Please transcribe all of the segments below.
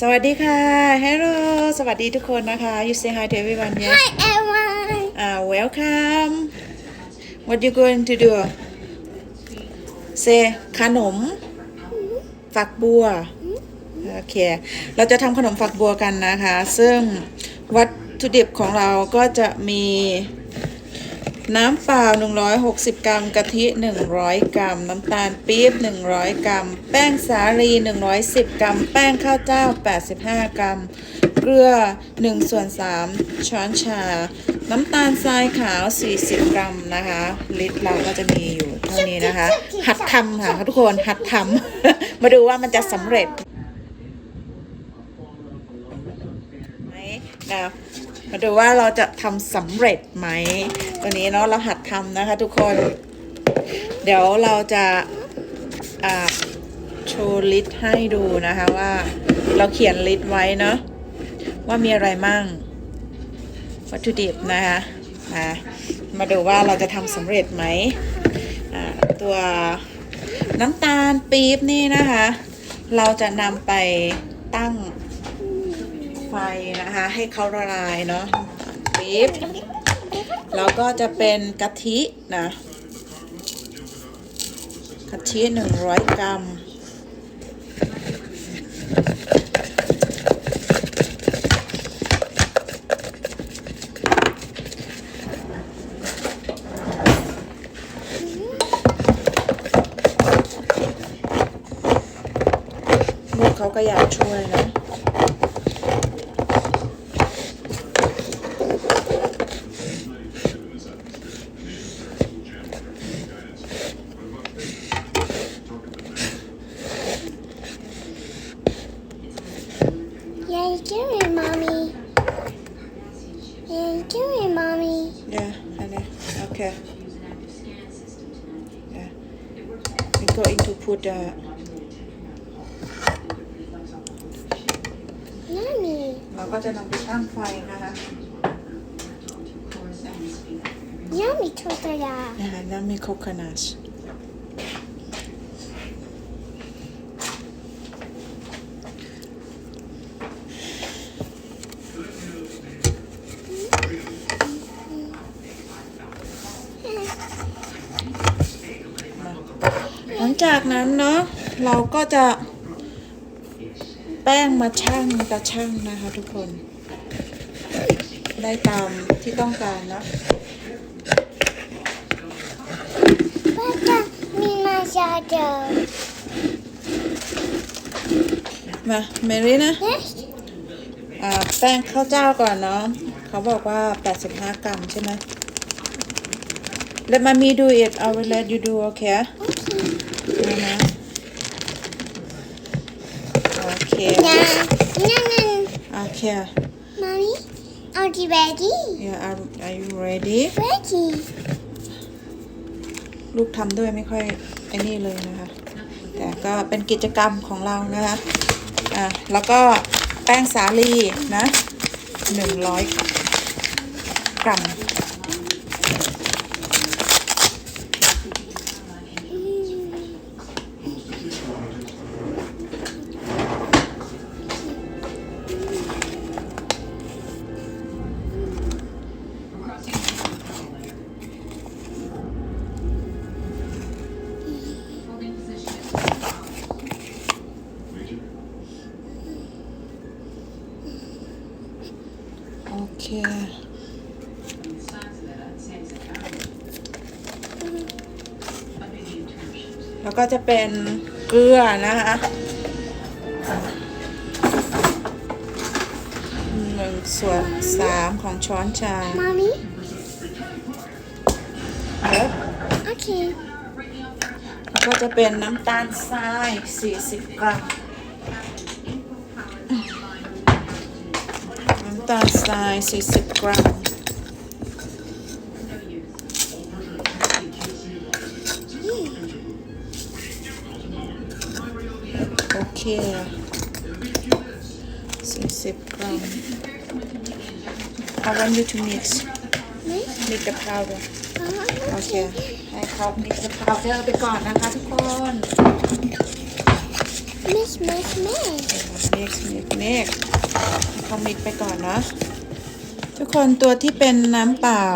สวัสดีค่ะ Hello สวัสดีทุกคนนะคะ You say hi to everyone yes Hi everyone. uh, Welcome What you going to do Say ขนม ฝักบัว โอเค เราจะทำขนมฝักบัวกันนะคะ ซึ่งวัตถุดิบของเราก็จะมี น้ำเปล่า 160 กรัม กะทิ 100 กรัม น้ำตาลปี๊บ 100 กรัม แป้งสาลี 110 กรัม แป้งข้าวเจ้า 85 กรัม เกลือ1ส่วน3ช้อนชา น้ำตาลทรายขาว 40 กรัมนะคะ ลิตรเราก็จะมีอยู่เท่านี้นะคะ หัดทำค่ะทุกคน หัดทำ มาดูว่ามันจะสำเร็จไหมนะ มาดูว่าเราจะทำสำเร็จไหมตัวนี้เนาะเราหัดทำนะคะทุกคน เดี๋ยวเราจะโชว์ลิสต์ให้ดูนะคะว่าเราเขียนลิสต์ไว้เนาะว่ามีอะไรมั่ง วัตถุดิบนะคะมามาดูว่าเราจะทำสำเร็จไหมตัวน้ำตาลปี๊บนี่นะคะ เราจะนำไปตั้ง ไฟนะคะ ให้เขาละลายเนาะน้ำตาลปี๊บแล้วก็จะเป็นกะทินะกะทิหนึ่งร้อยกรัมลูกเขาก็อยากช่วยนะ Okay. Yeah. We're going to put uh, Mommy. เราก็จะนำไปตั้งไฟนะคะ Yummy tortilla. นะคะแล้วมีโคคอนัท จากนั้นเนาะเราก็จะแป้งมาชั่งตะชั่งนะคะทุกคน ได้ตามที่ต้องการเนาะ Papa, me my shadow. มาเมรี่นะ Yes. อ่าแป้งข้าวเจ้าก่อนเนาะเขาบอกว่า 85 กรัมใช่ไหม Let mommy do it I will let you do okay Okay. นะฮะโอเค Nah, nah, nah. โอเค Mommy, are you ready? yeah are are you ready Ready. ลูกทำด้วยไม่ค่อยไอ้นี่เลยนะคะ แต่ก็เป็นกิจกรรมของเรานะคะ อะ แล้วก็แป้งสาลีนะ100กรัมโอเค แล้วก็จะเป็นเกลือนะคะหนึ่งส่วนสามของช้อนชา Mommy? แล้ว Okay. แล้วก็จะเป็นน้ำตาลทราย 40 กรัม ตาลทราย 40 กรัม โอเค 40 กรัม I want you to mix Mix? mix the powder Uh, โอเค ให้เขา mix the powder ไปก่อนนะคะทุกคน Mix, mix, mix. เมก เมกเมกเขามิกไปก่อนนะ ทุกคนตัวที่เป็นน้ำเปล่า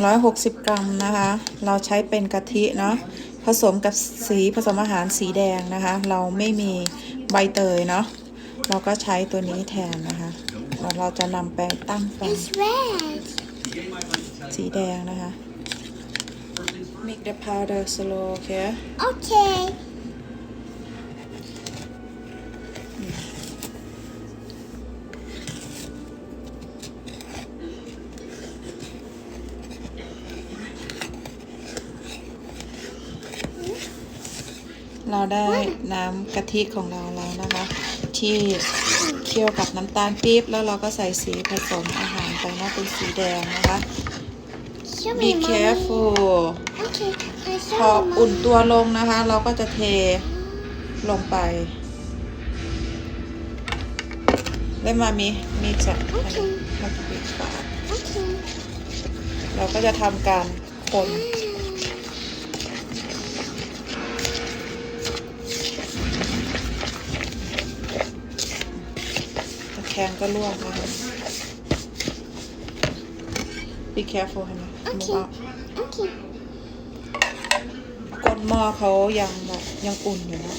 160 กรัมนะคะ เราใช้เป็นกะทิเนาะผสมกับสีผสมอาหารสีแดงนะคะ เราไม่มีใบเตยเนาะเราก็ใช้ตัวนี้แทนนะคะแล้วเราจะนำไปตั้งไฟ It's red. สีแดงนะคะ Make the powder slow okay Okay. เราได้น้ำกะทิของเราแล้วนะคะ ที่เคี่ยวกับน้ำตาลปี๊บแล้วเราก็ใส่สีผสมอาหารไปนะเป็นสีแดงนะคะ Show be me, mommy. careful Okay. I พอ show you, อุ่น mommy. ตัวลงนะคะ เราก็จะเทลงไปแล้วมามีมีจะอันนี้มันจะปิดฝา Okay. เราก็จะทำการคน แคงก็ล่วงนะคะ be careful เห็นไหมโอเคมือออก Okay. ก้นหม้อเขายังแบบยังอุ่นอยู่นะ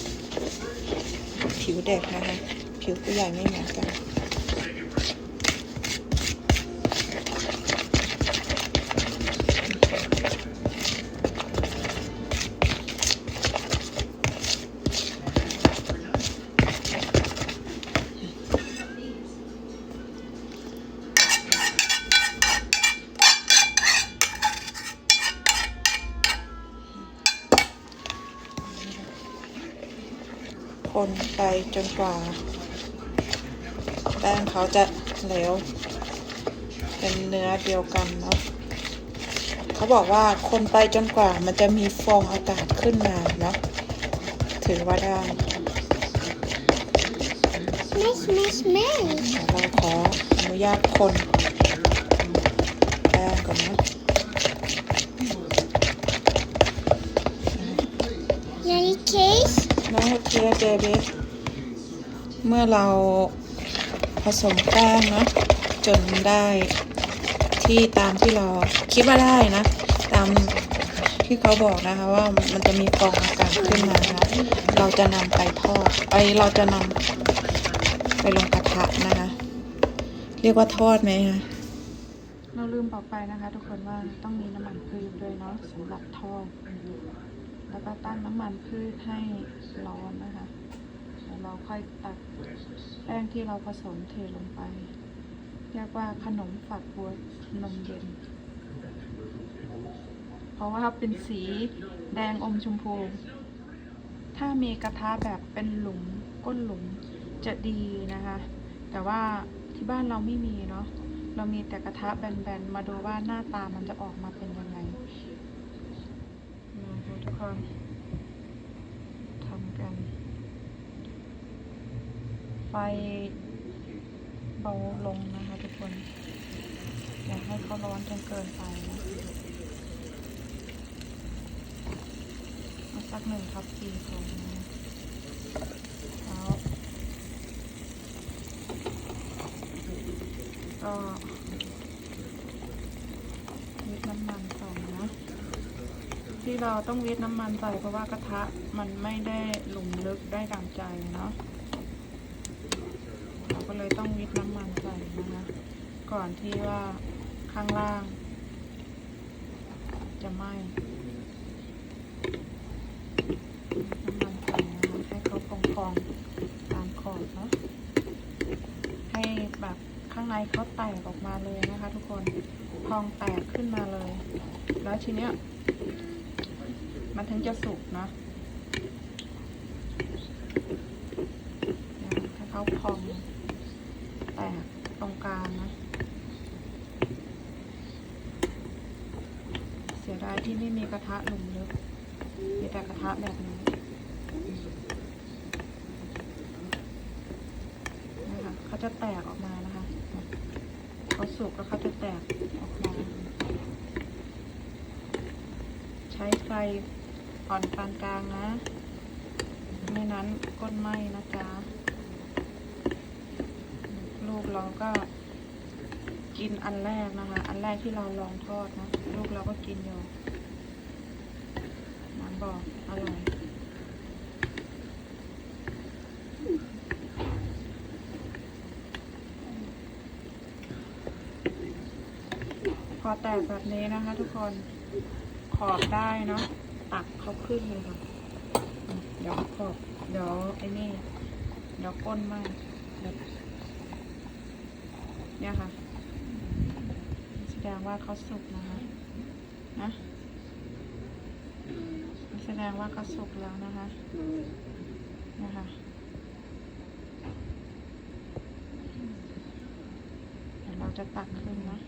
ผิวเด็กนะคะ ผิวผู้ใหญ่ไม่เหมือนกันคน จนกว่าแป้งเขาจะเหลวเป็นเนื้อเดียวกันเนาะเขาบอกว่าคนไปจนกว่ามันจะมีฟองอากาศขึ้นมาเนาะถือว่าได้ Mix, mix, mix. เดี๋ยวเราขออนุญาตคนแป้งก่อนนะ Ready, case? น้อง เมื่อเราผสมแป้งเนาะจนได้ที่ตามที่เราคิดว่าได้นะ ตามที่เขาบอกนะคะว่ามันจะมีฟองอากาศขึ้นมานะคะเราจะนำไปทอดไอเราจะนำไปลงกระทะนะคะ เรียกว่าทอดไหมคะเราลืมบอกไปนะคะ ทุกคนว่าต้องมีน้ำมันพืชด้วยเนาะสำหรับทอด แล้วก็ตั้งน้ำมันพืชให้ร้อนนะคะ เราค่อยตักแป้งที่เราผสมเทลงไป เรียกว่าขนมฝักบัวนมเย็น เพราะว่าเป็นสีแดงอมชมพู ถ้ามีกระทะแบบเป็นหลุมก้นหลุมจะดีนะคะ แต่ว่าที่บ้านเราไม่มีเนาะเรามีแต่กระทะแบนๆ มาดูว่าหน้าตามันจะออกมาเป็นยังไงนะคะทุกคนทำกัน ไฟเบาลงนะคะทุกคน อย่าให้เขาร้อนจนเกินไปนะสักหนึ่งครับปีพอนะแล้วก็วิดน้ำมันใส่นะ ที่เราต้องวิดน้ำมันใส่เพราะว่ากระทะมันไม่ได้หลุมลึกได้ดังใจเนาะ เราก็เลยต้องวิดน้ำมันใส่นะคะ ก่อนที่ว่าข้างล่าง จะไหม้น้ำมันใส่นะคะให้เขาพองๆตามขอบเนาะให้แบบข้างในเขาแตกออกมาเลยนะคะ ทุกคนพองแตกขึ้นมาเลย แล้วทีเนี้ยมันถึงจะสุกนะให้เขาพอง แตกตรงกลางนะ เสีย ดายที่ไม่มีกระทะหลุมลึกมีแต่กระทะแบบนี้นะคะเขาจะแตกออกมานะคะเขาสุกแล้วเขาจะแตกออกมา ใช้ไฟอ่อนปานกลางนะไม่นั้นก้นไหมนะจ๊ะลูกเราก็ กินอันแรกนะคะ อันแรกที่เราลองทอดนะ ลูกเราก็กินอยู่น้ำบอกอร่อยพอแตกแบบนี้นะคะ ทุกคนขอบได้เนาะตักเขาขึ้นเลยค่ะ เดี๋ยวขอบเดี๋ยวไอ้นี่ เดี๋ยวก้นไหมเดี๋ยวเนี่ยค่ะ ดงว่าเขาสุกนะคะนะแสดงว่าเขาสุกแล้วนะคะนะคะเดี๋ยวเราจะตักขึ้นนะ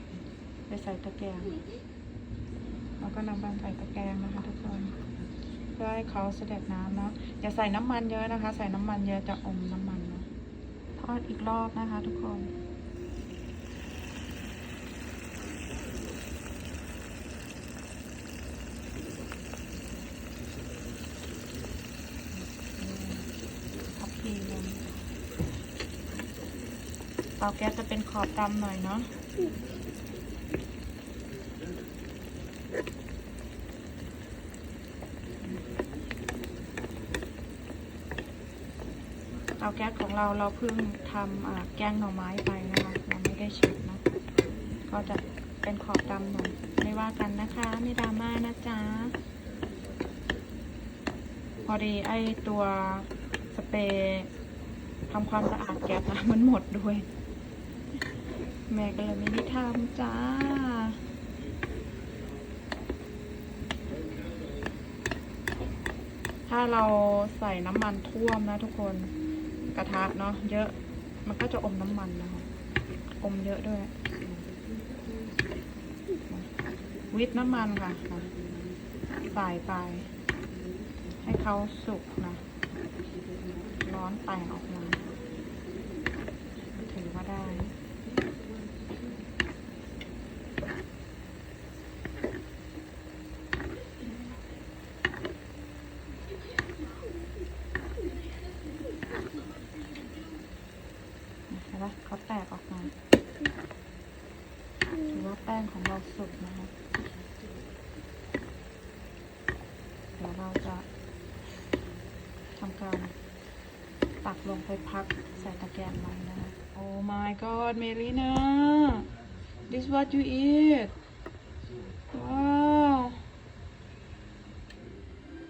ไปใส่ตะแกรงแล้วก็นำไปใส่ตะแกรงนะคะทุกคนเพื่อให้เขาเสด็จน้ำเนาะอย่าใส่น้ำมันเยอะนะคะ ใส่น้ำมันเยอะจะอมน้ำมันเนาะทอดอีกรอบนะคะ ทุกคน ทับพีลงเตาแก๊สจะเป็นขอบดำหน่อยเนาะเตาแก๊สของเราเราเพิ่งทำแกงหน่อไม้ไปนะคะเราไม่ได้เช็ดนะก็จะเป็นขอบดำหน่อยไม่ว่ากันนะคะไม่ดราม่านะจ๊ะพอดีไอตัวสเปรย์ทำความสะอาดแก๊สนะมันหมดด้วย แม่ก็เลยไม่ได้ทำจ้า ถ้าเราใส่น้ำมันท่วมนะทุกคนกระทะเนาะเยอะมันก็จะอมน้ำมันนะคะอมเยอะด้วย วิทน้ำมันค่ะใส่ไป ให้เขาสุกนะ ร้อนแตกออกมาถือว่าได้ เห็นปะเขาแตกออกมา ถือว่าแป้ง ของเราสุกนะคะเดี๋ยวเราจะทำการตักลงไปพักใส่ตะแกรงไว้นะคะ Oh my god Melina this what you eat ว้าว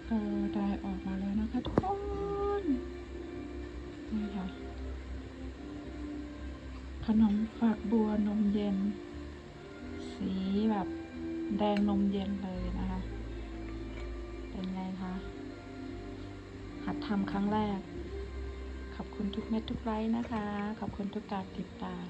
เออได้ออกมาแล้วนะคะทุกคนนี่ค่ะขนมฝักบัวนมเย็น สีแบบแดงนมเย็นเลยนะคะ เป็นไงคะ หัดทำครั้งแรก ขอบคุณทุกเม็ดทุกไลค์นะคะ ขอบคุณทุกการติดตาม